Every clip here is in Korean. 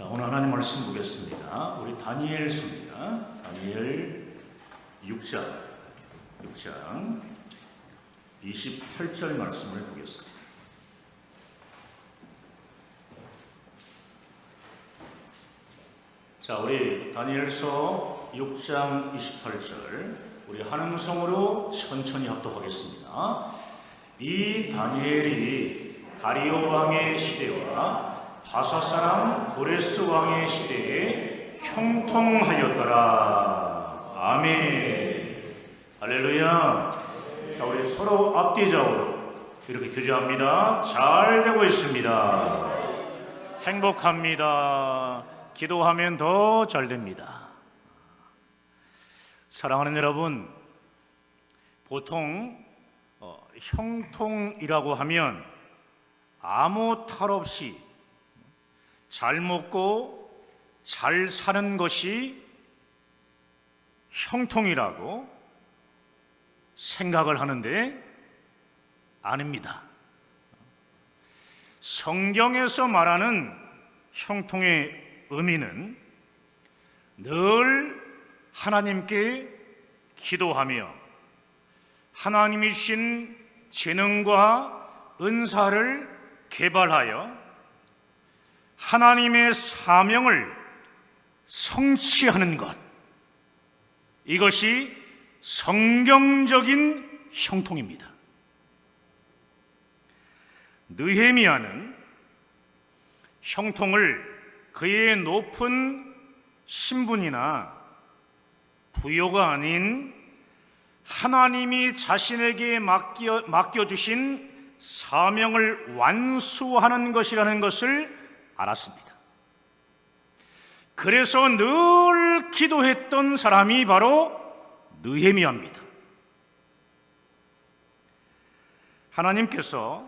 자, 오늘 하나님 말씀 보겠습니다. 우리 다니엘서입니다. 다니엘 6장, 6장 28절 말씀을 보겠습니다. 자, 우리 다니엘서 6장 28절 우리 한음성으로 천천히 합독하겠습니다. 이 다니엘이 다리오 왕의 시대와 바사 사람 고레스 왕의 시대에 형통하였더라. 아멘. 할렐루야. 자, 우리 서로 앞뒤적으로 이렇게 교제합니다. 잘 되고 있습니다. 행복합니다. 기도하면 더 잘 됩니다. 사랑하는 여러분, 보통 어, 형통이라고 하면 아무 탈 없이 잘 먹고 잘 사는 것이 형통이라고 생각을 하는데 아닙니다. 성경에서 말하는 형통의 의미는 늘 하나님께 기도하며 하나님이 주신 재능과 은사를 개발하여 하나님의 사명을 성취하는 것. 이것이 성경적인 형통입니다. 느헤미야는 형통을 그의 높은 신분이나 부요가 아닌 하나님이 자신에게 맡겨, 맡겨주신 사명을 완수하는 것이라는 것을 알았습니다. 그래서 늘 기도했던 사람이 바로 느헤미야입니다. 하나님께서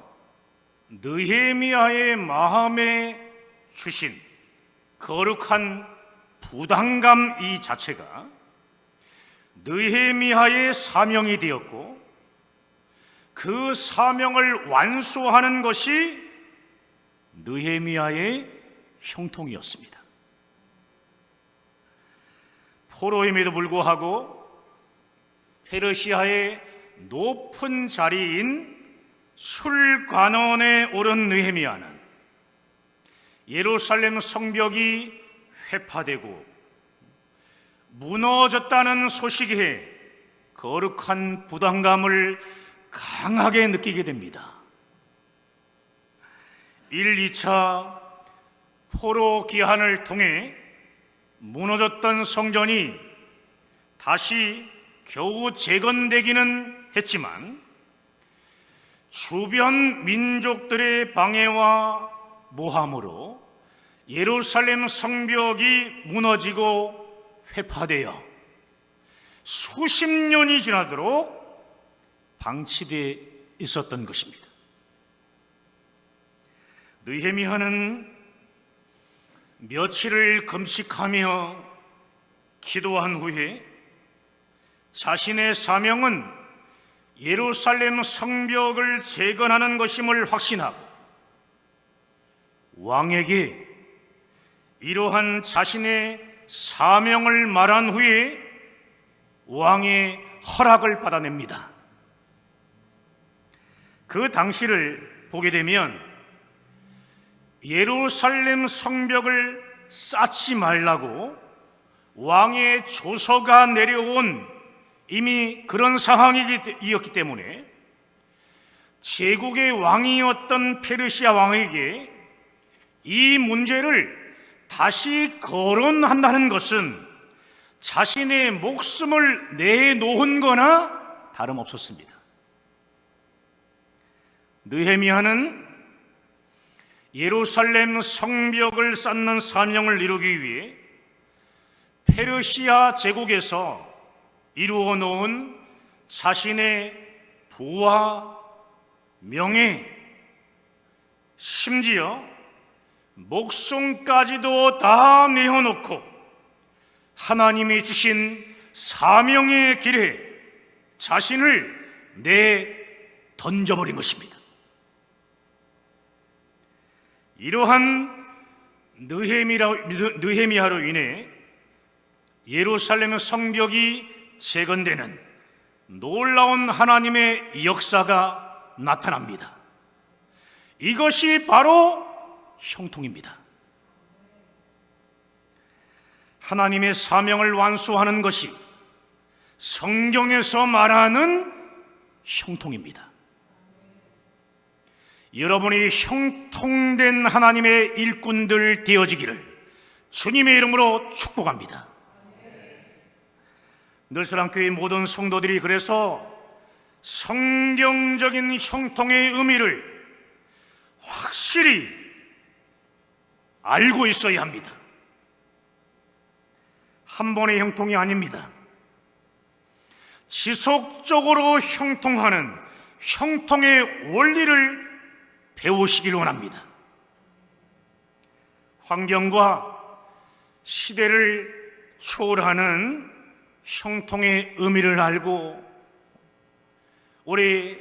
느헤미야의 마음에 주신 거룩한 부담감 이 자체가 느헤미야의 사명이 되었고 그 사명을 완수하는 것이 느헤미야의 형통이었습니다. 포로임에도 불구하고 페르시아의 높은 자리인 술관원에 오른 느헤미야는 예루살렘 성벽이 회파되고 무너졌다는 소식에 거룩한 부담감을 강하게 느끼게 됩니다. 1, 2차 포로 기한을 통해 무너졌던 성전이 다시 겨우 재건되기는 했지만 주변 민족들의 방해와 모함으로 예루살렘 성벽이 무너지고 회파되어 수십 년이 지나도록 방치되어 있었던 것입니다. 느헤미야는 며칠을 금식하며 기도한 후에 자신의 사명은 예루살렘 성벽을 재건하는 것임을 확신하고 왕에게 이러한 자신의 사명을 말한 후에 왕의 허락을 받아냅니다. 그 당시를 보게 되면 예루살렘 성벽을 쌓지 말라고 왕의 조서가 내려온 이미 그런 상황이었기 때문에 제국의 왕이었던 페르시아 왕에게 이 문제를 다시 거론한다는 것은 자신의 목숨을 내놓은 거나 다름없었습니다. 느헤미야는 예루살렘 성벽을 쌓는 사명을 이루기 위해 페르시아 제국에서 이루어 놓은 자신의 부와 명예, 심지어 목숨까지도 다 내어놓고 하나님이 주신 사명의 길에 자신을 내 던져버린 것입니다. 이러한 느헤미야로 인해 예루살렘 성벽이 재건되는 놀라운 하나님의 역사가 나타납니다. 이것이 바로 형통입니다. 하나님의 사명을 완수하는 것이 성경에서 말하는 형통입니다. 여러분이 형통된 하나님의 일꾼들 되어지기를 주님의 이름으로 축복합니다. 늘사랑교회 모든 성도들이 그래서 성경적인 형통의 의미를 확실히 알고 있어야 합니다. 한 번의 형통이 아닙니다. 지속적으로 형통하는 형통의 원리를 배우시길 원합니다. 환경과 시대를 초월하는 형통의 의미를 알고 우리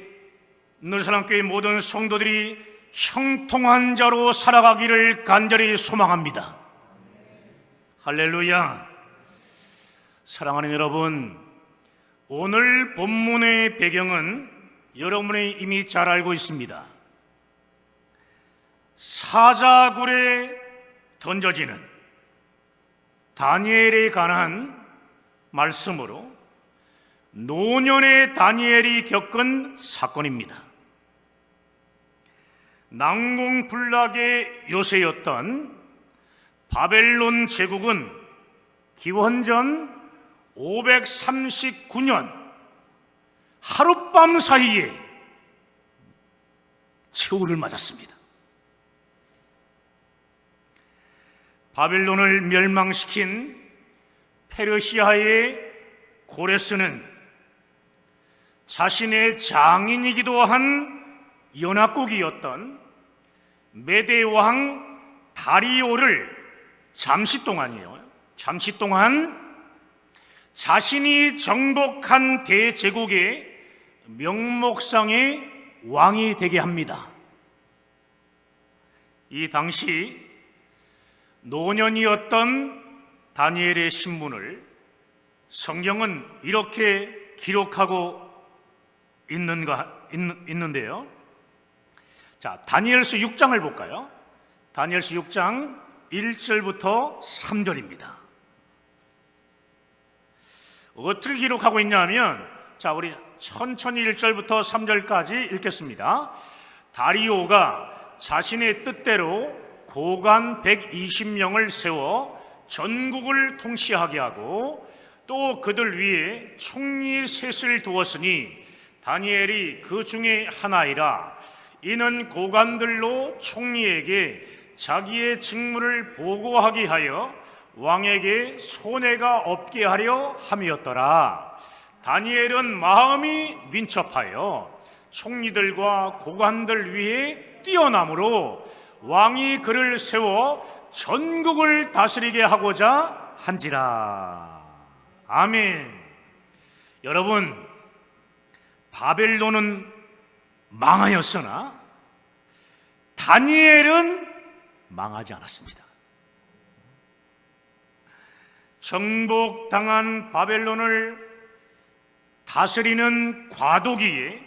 늘사랑교회 모든 성도들이 형통한 자로 살아가기를 간절히 소망합니다. 할렐루야. 사랑하는 여러분, 오늘 본문의 배경은 여러분이 이미 잘 알고 있습니다. 사자굴에 던져지는 다니엘에 관한 말씀으로 노년의 다니엘이 겪은 사건입니다. 난공불락의 요새였던 바벨론 제국은 기원전 539년 하룻밤 사이에 최후를 맞았습니다. 바벨론을 멸망시킨 페르시아의 고레스는 자신의 장인이기도 한 연합국이었던 메데 왕 다리오를 잠시 동안이요. 잠시 동안 자신이 정복한 대제국의 명목상의 왕이 되게 합니다. 이 당시 노년이었던 다니엘의 신분을 성경은 이렇게 기록하고 있는가, 있, 는 데요 자, 다니엘서 6장을 볼까요? 다니엘서 6장 1절부터 3절입니다. 어떻게 기록하고 있냐면, 자, 우리 천천히 1절부터 3절까지 읽겠습니다. 다리오가 자신의 뜻대로 고관 120명을 세워 전국을 통치하게 하고 또 그들 위에 총리 셋을 두었으니 다니엘이 그 중에 하나이라 이는 고관들로 총리에게 자기의 직무를 보고하게 하여 왕에게 손해가 없게 하려 함이었더라. 다니엘은 마음이 민첩하여 총리들과 고관들 위에 뛰어남으로 왕이 그를 세워 전국을 다스리게 하고자 한지라. 아멘. 여러분, 바벨론은 망하였으나 다니엘은 망하지 않았습니다. 정복당한 바벨론을 다스리는 과도기에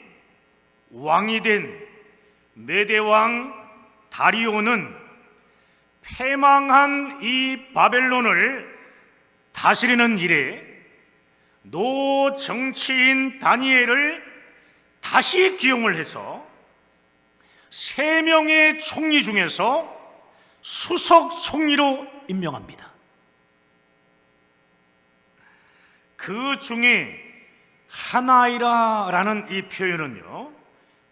왕이 된 메대왕 다리오는 패망한 이 바벨론을 다스리는 일에 노 정치인 다니엘을 다시 기용을 해서 세 명의 총리 중에서 수석 총리로 임명합니다. 그 중에 하나이라라는 이 표현은요,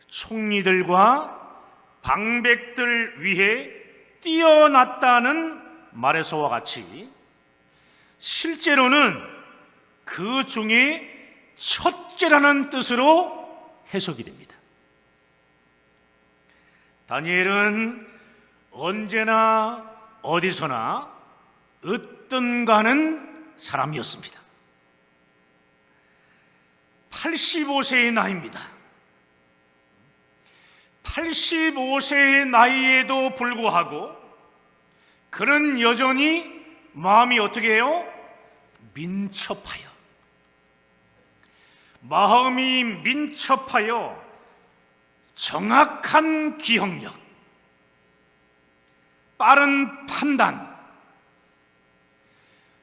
총리들과 방백들 위해 뛰어났다는 말에서와 같이 실제로는 그 중에 첫째라는 뜻으로 해석이 됩니다. 다니엘은 언제나 어디서나 으뜸 가는 사람이었습니다. 85세의 나이입니다. 85세의 나이에도 불구하고 그는 여전히 마음이 어떻게 해요? 민첩하여. 마음이 민첩하여 정확한 기억력, 빠른 판단,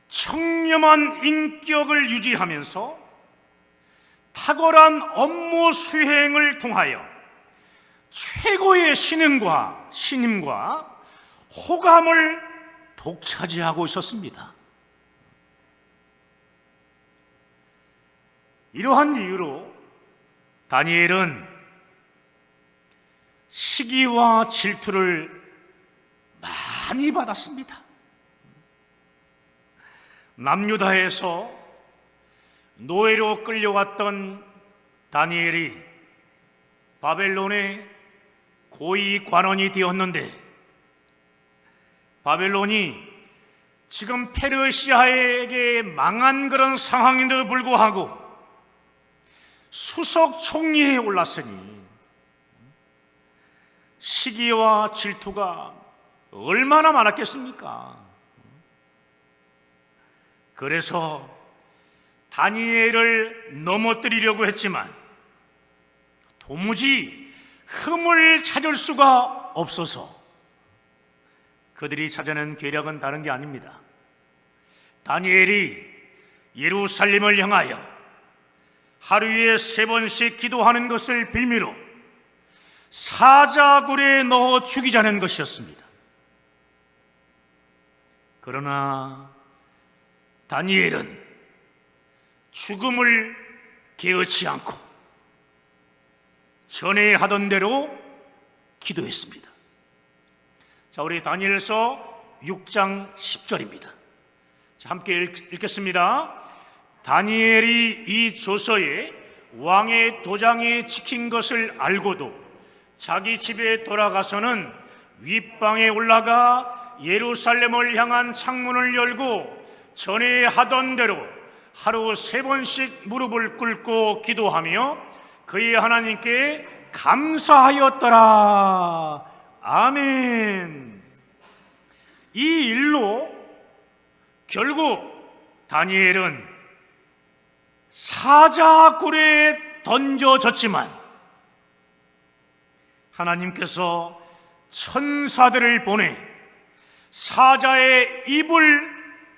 청렴한 인격을 유지하면서 탁월한 업무 수행을 통하여 최고의 신임과 신임과 호감을 독차지하고 있었습니다. 이러한 이유로 다니엘은 시기와 질투를 많이 받았습니다. 남유다에서 노예로 끌려왔던 다니엘이 바벨론의 고위 관원이 되었는데 바벨론이 지금 페르시아에게 망한 그런 상황인데도 불구하고 수석 총리에 올랐으니 시기와 질투가 얼마나 많았겠습니까? 그래서 다니엘을 넘어뜨리려고 했지만 도무지 흠을 찾을 수가 없어서 그들이 찾아낸 계략은 다른 게 아닙니다. 다니엘이 예루살렘을 향하여 하루에 세 번씩 기도하는 것을 빌미로 사자굴에 넣어 죽이자는 것이었습니다. 그러나 다니엘은 죽음을 개의치 않고 전에 하던 대로 기도했습니다. 자, 우리 다니엘서 6장 10절입니다. 자, 함께 읽, 읽겠습니다. 다니엘이 이 조서에 왕의 도장이 찍힌 것을 알고도 자기 집에 돌아가서는 윗방에 올라가 예루살렘을 향한 창문을 열고 전에 하던 대로 하루 세 번씩 무릎을 꿇고 기도하며 그의 하나님께 감사하였더라. 아멘. 이 일로 결국 다니엘은 사자굴에 던져졌지만 하나님께서 천사들을 보내 사자의 입을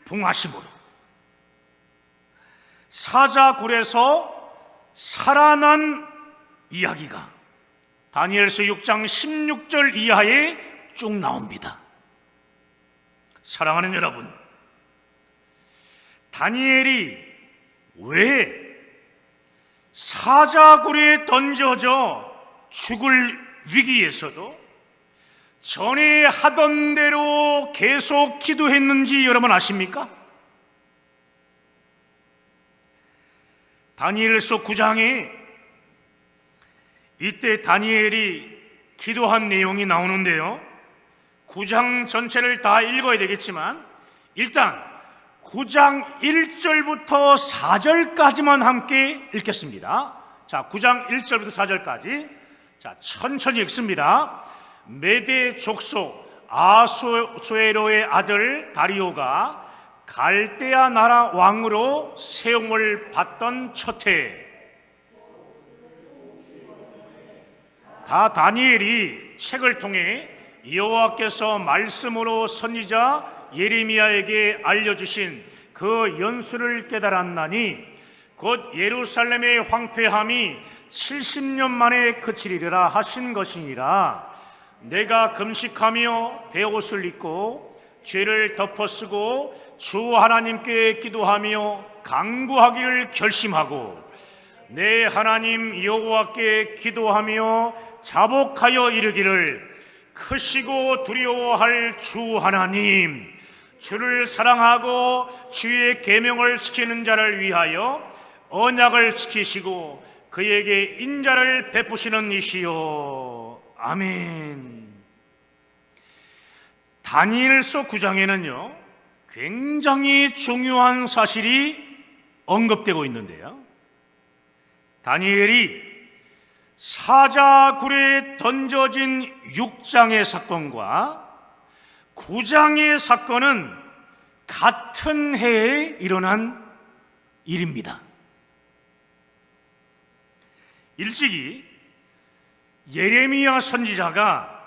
봉하심으로 사자굴에서 살아난 이야기가 다니엘서 6장 16절 이하에 쭉 나옵니다. 사랑하는 여러분, 다니엘이 왜 사자굴에 던져져 죽을 위기에서도 전에 하던 대로 계속 기도했는지 여러분 아십니까? 다니엘서 9장에 이때 다니엘이 기도한 내용이 나오는데요. 9장 전체를 다 읽어야 되겠지만 일단 9장 1절부터 4절까지만 함께 읽겠습니다. 자, 9장 1절부터 4절까지. 자, 천천히 읽습니다. 메대 족속 아수에로의 아들 다리오가 갈대아 나라 왕으로 세움을 받던 첫해. 다 다니엘이 책을 통해 여호와께서 말씀으로 선지자 예레미야에게 알려주신 그 연수를 깨달았나니 곧 예루살렘의 황폐함이 70년 만에 그치리라 하신 것이니라. 내가 금식하며 베옷을 입고 죄를 덮어쓰고 주 하나님께 기도하며 강구하기를 결심하고 내 하나님 여호와께 기도하며 자복하여 이르기를 크시고 두려워할 주 하나님 주를 사랑하고 주의 계명을 지키는 자를 위하여 언약을 지키시고 그에게 인자를 베푸시는 이시요 아멘. 다니엘서 9장에는요. 굉장히 중요한 사실이 언급되고 있는데요. 다니엘이 사자굴에 던져진 6장의 사건과 구장의 사건은 같은 해에 일어난 일입니다. 일찍이 예레미야 선지자가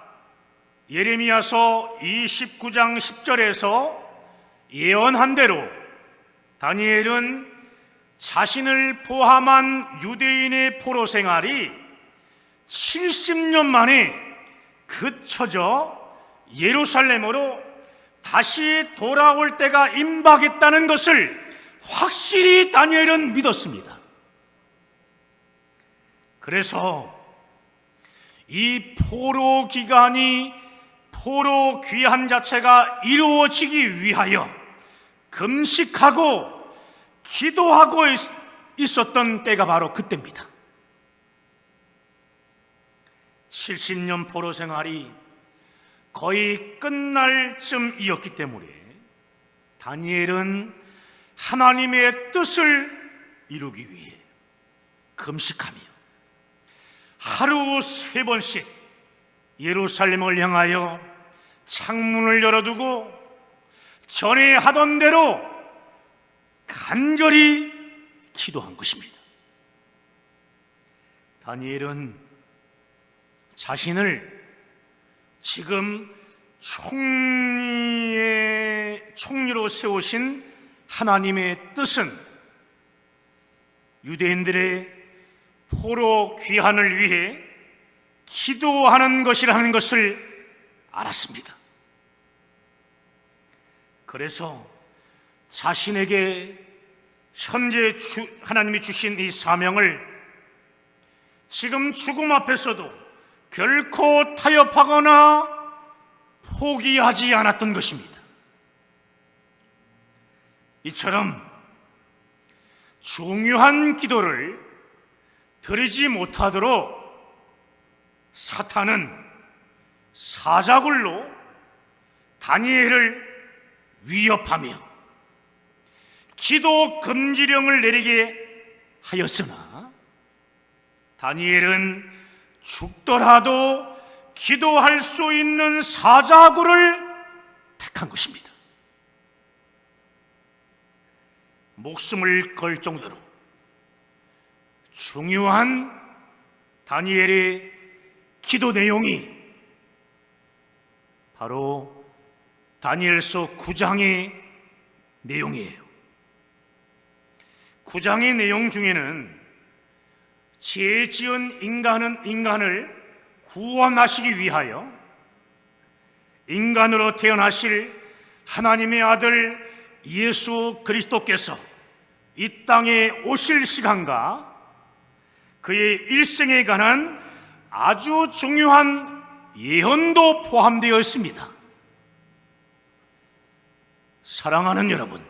예레미야서 29장 10절에서 예언한 대로 다니엘은 자신을 포함한 유대인의 포로 생활이 70년 만에 그쳐져 예루살렘으로 다시 돌아올 때가 임박했다는 것을 확실히 다니엘은 믿었습니다. 그래서 이 포로 기간이 포로 귀한 자체가 이루어지기 위하여 금식하고 기도하고 있- 있었던 때가 바로 그때입니다. 70년 포로 생활이 거의 끝날 쯤이었기 때문에 다니엘은 하나님의 뜻을 이루기 위해 금식하며 하루 세 번씩 예루살렘을 향하여 창문을 열어두고 전에 하던 대로 간절히 기도한 것입니다. 다니엘은 자신을 지금 총리의 총리로 세우신 하나님의 뜻은 유대인들의 포로 귀환을 위해 기도하는 것이라는 것을 알았습니다. 그래서 자신에게 현재 주- 하나님이 주신 이 사명을 지금 죽음 앞에서도 결코 타협하거나 포기하지 않았던 것입니다. 이처럼 중요한 기도를 드리지 못하도록 사탄은 사자굴로 다니엘을 위협하며 기도 금지령을 내리게 하였으나 다니엘은 죽더라도 기도할 수 있는 사자굴을 택한 것입니다. 목숨을 걸 정도로 중요한 다니엘의 기도 내용이 바로 다니엘서 9장의 내용이에요. 9장의 내용 중에는 죄 지은 인간은 인간을 구원하시기 위하여 인간으로 태어나실 하나님의 아들 예수 그리스도께서 이 땅에 오실 시간과 그의 일생에 관한 아주 중요한 예언도 포함되어 있습니다. 사랑하는 여러분,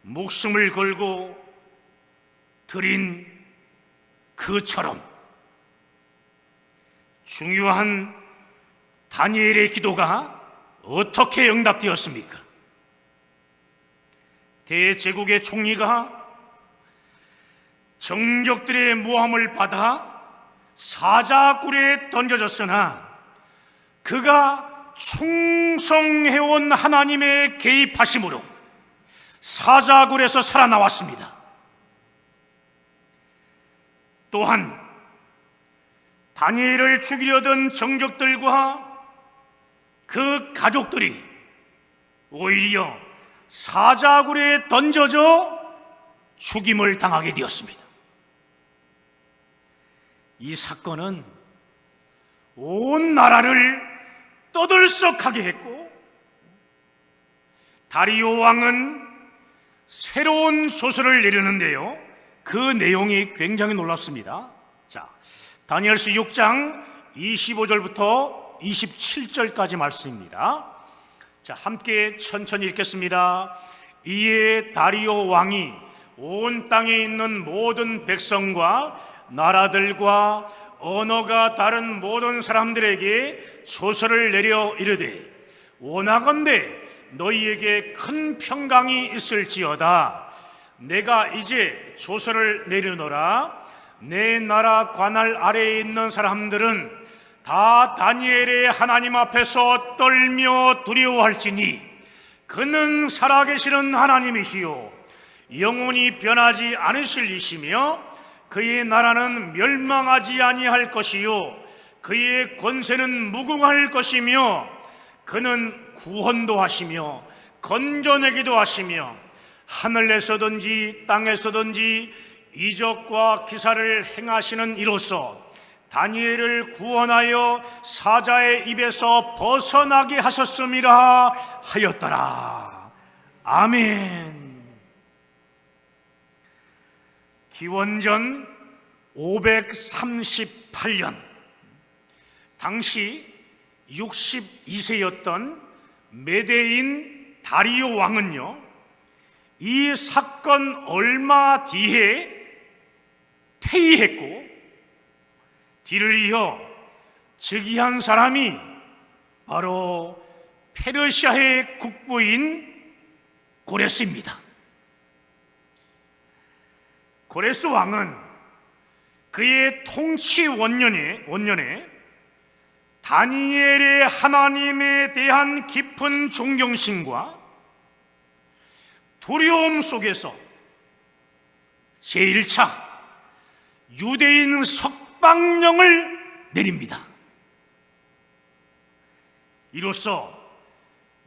목숨을 걸고 드린 그처럼 중요한 다니엘의 기도가 어떻게 응답되었습니까? 대제국의 총리가 정적들의 모함을 받아 사자굴에 던져졌으나 그가 충성해온 하나님의 개입하심으로 사자굴에서 살아나왔습니다. 또한 다니엘을 죽이려던 정적들과 그 가족들이 오히려 사자굴에 던져져 죽임을 당하게 되었습니다. 이 사건은 온 나라를 떠들썩하게 했고 다리오 왕은 새로운 소설을 내려는데요. 그 내용이 굉장히 놀랍습니다. 자, 다니엘서 6장 25절부터 27절까지 말씀입니다. 자, 함께 천천히 읽겠습니다. 이에 다리오 왕이 온 땅에 있는 모든 백성과 나라들과 언어가 다른 모든 사람들에게 조서를 내려 이르되 원하건대 너희에게 큰 평강이 있을지어다. 내가 이제 조서를 내려노라. 내 나라 관할 아래에 있는 사람들은 다 다니엘의 하나님 앞에서 떨며 두려워할지니 그는 살아계시는 하나님이시요. 영원히 변하지 않으실 이시며 그의 나라는 멸망하지 아니할 것이요 그의 권세는 무궁할 것이며 그는 구원도 하시며 건져내기도 하시며 하늘에서든지 땅에서든지 이적과 기사를 행하시는 이로써 다니엘을 구원하여 사자의 입에서 벗어나게 하셨음이라 하였더라. 아멘. 기원전 538년 당시 62세였던 메데인 다리오 왕은요 이 사건 얼마 뒤에 퇴위했고 뒤를 이어 즉위한 사람이 바로 페르시아의 국부인 고레스입니다. 고레스 왕은 그의 통치 원년에 원년에 다니엘의 하나님에 대한 깊은 존경심과 두려움 속에서 제1차 유대인 석방령을 내립니다. 이로써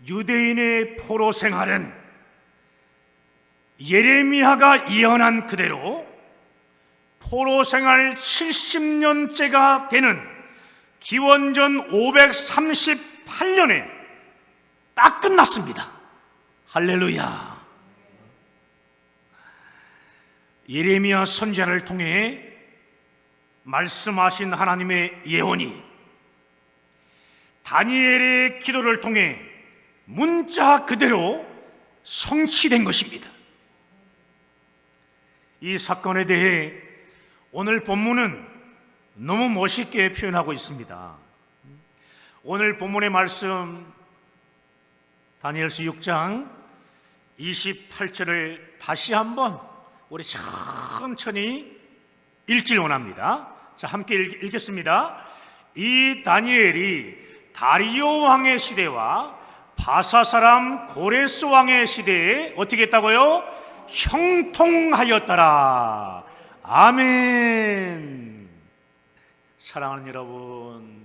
유대인의 포로 생활은 예레미야가 예언한 그대로 포로 생활 70년째가 되는 기원전 538년에 딱 끝났습니다. 할렐루야. 예레미야 선자를 통해 말씀하신 하나님의 예언이 다니엘의 기도를 통해 문자 그대로 성취된 것입니다. 이 사건에 대해 오늘 본문은 너무 멋있게 표현하고 있습니다. 오늘 본문의 말씀 다니엘서 6장 28절을 다시 한번 우리 천천히 읽길 원합니다. 자, 함께 읽, 읽겠습니다. 이 다니엘이 다리오 왕의 시대와 바사 사람 고레스 왕의 시대에 어떻게 했다고요? 형통하였더라. 아멘. 사랑하는 여러분,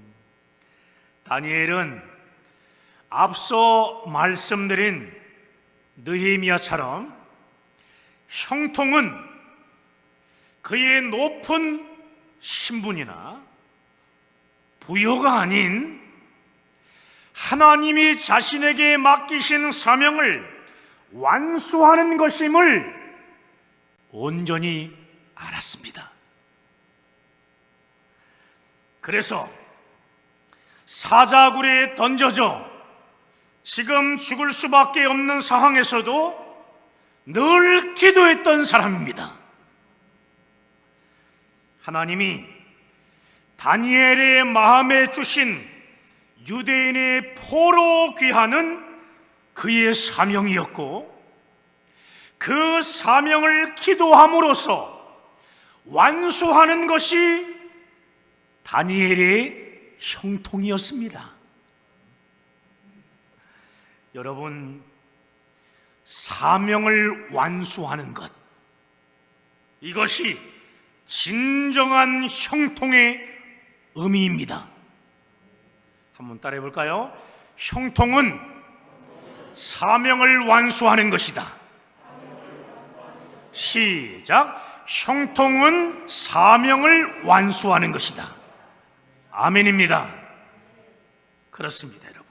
다니엘은 앞서 말씀드린 느헤미야처럼 형통은 그의 높은 신분이나 부여가 아닌 하나님이 자신에게 맡기신 사명을 완수하는 것임을 온전히 알았습니다. 그래서 사자굴에 던져져 지금 죽을 수밖에 없는 상황에서도 늘 기도했던 사람입니다. 하나님이 다니엘의 마음에 주신 유대인의 포로 귀하는 그의 사명이었고 그 사명을 기도함으로써 완수하는 것이 다니엘의 형통이었습니다. 여러분, 사명을 완수하는 것. 이것이 진정한 형통의 의미입니다. 한번 따라해 볼까요? 형통은 사명을 완수하는 것이다. 시작. 형통은 사명을 완수하는 것이다. 아멘입니다. 그렇습니다, 여러분.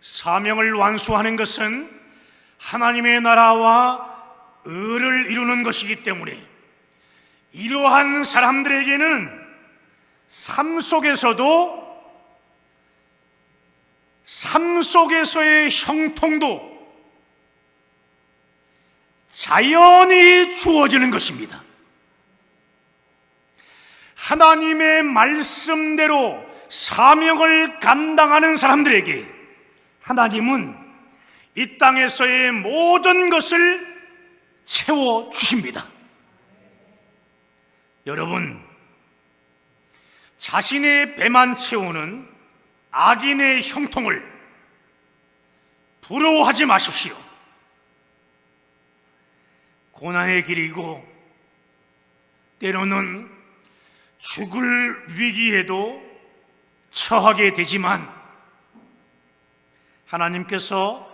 사명을 완수하는 것은 하나님의 나라와 의를 이루는 것이기 때문에 이러한 사람들에게는 삶 속에서도 삶 속에서의 형통도 자연히 주어지는 것입니다. 하나님의 말씀대로 사명을 감당하는 사람들에게 하나님은 이 땅에서의 모든 것을 채워 주십니다. 여러분, 자신의 배만 채우는 악인의 형통을 부러워하지 마십시오. 고난의 길이고 때로는 죽을 위기에도 처하게 되지만 하나님께서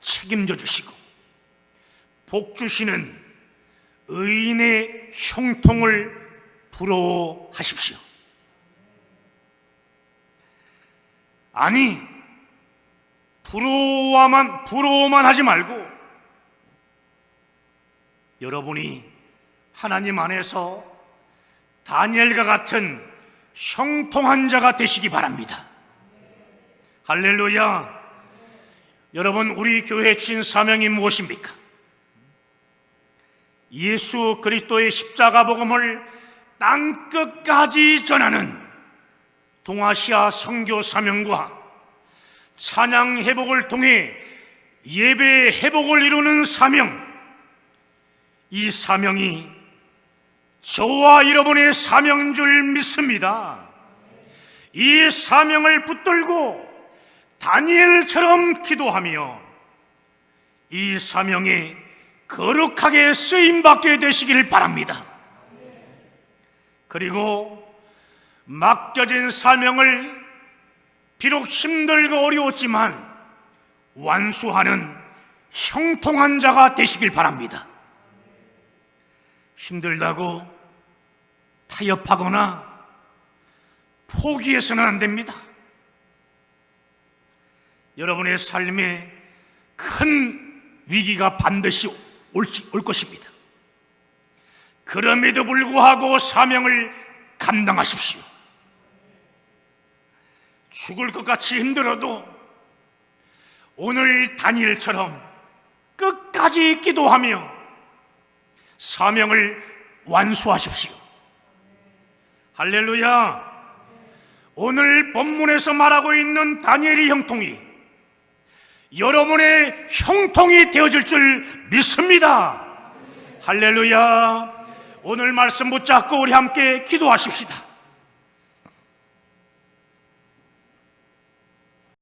책임져 주시고 복 주시는 의인의 형통을 부러워하십시오. 아니 부러워만 부러워만 하지 말고 여러분이 하나님 안에서 다니엘과 같은 형통한 자가 되시기 바랍니다. 할렐루야. 여러분 우리 교회의 친 사명이 무엇입니까? 예수 그리스도의 십자가 복음을 땅 끝까지 전하는 동아시아 선교 사명과 찬양 회복을 통해 예배 회복을 이루는 사명 이 사명이 저와 여러분의 사명인 줄 믿습니다. 이 사명을 붙들고 다니엘처럼 기도하며 이 사명에 거룩하게 쓰임 받게 되시길 바랍니다. 그리고 맡겨진 사명을 비록 힘들고 어려웠지만 완수하는 형통한 자가 되시길 바랍니다. 힘들다고 타협하거나 포기해서는 안 됩니다. 여러분의 삶에 큰 위기가 반드시 올, 올 것입니다. 그럼에도 불구하고 사명을 감당하십시오. 죽을 것 같이 힘들어도 오늘 다니엘처럼 끝까지 기도하며 사명을 완수하십시오. 할렐루야. 오늘 본문에서 말하고 있는 다니엘의 형통이 여러분의 형통이 되어질 줄 믿습니다. 할렐루야. 오늘 말씀 붙잡고 우리 함께 기도하십시다.